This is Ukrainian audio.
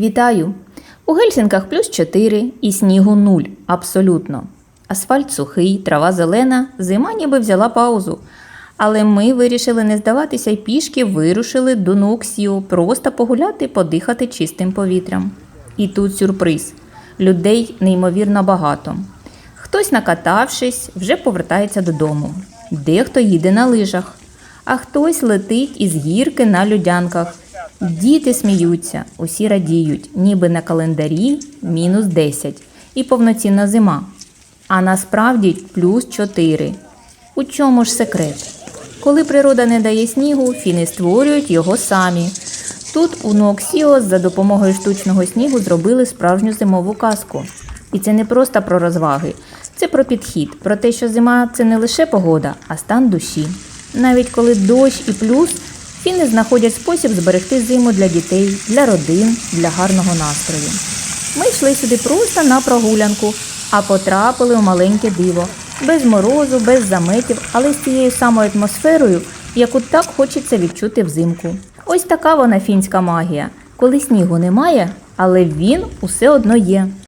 Вітаю! У Гельсінках плюс 4 і снігу 0. Абсолютно. Асфальт сухий, трава зелена, зима ніби взяла паузу. Але ми вирішили не здаватися й пішки вирушили до Ноксіо просто погуляти, подихати чистим повітрям. І тут сюрприз. Людей неймовірно багато. Хтось, накатавшись, вже повертається додому. Дехто їде на лижах, а хтось летить із гірки на людянках. Діти сміються, усі радіють, ніби на календарі мінус 10 і повноцінна зима. А насправді плюс 4. У чому ж секрет? Коли природа не дає снігу, фіни створюють його самі. Тут у Нуоксіо за допомогою штучного снігу зробили справжню зимову казку. І це не просто про розваги, це про підхід, про те, що зима це не лише погода, а стан душі. Навіть коли дощ і плюс, фіни знаходять спосіб зберегти зиму для дітей, для родин, для гарного настрою. Ми йшли сюди просто на прогулянку, а потрапили у маленьке диво. Без морозу, без заметів, але з тією самою атмосферою, яку так хочеться відчути взимку. Ось така вона фінська магія, коли снігу немає, але він усе одно є.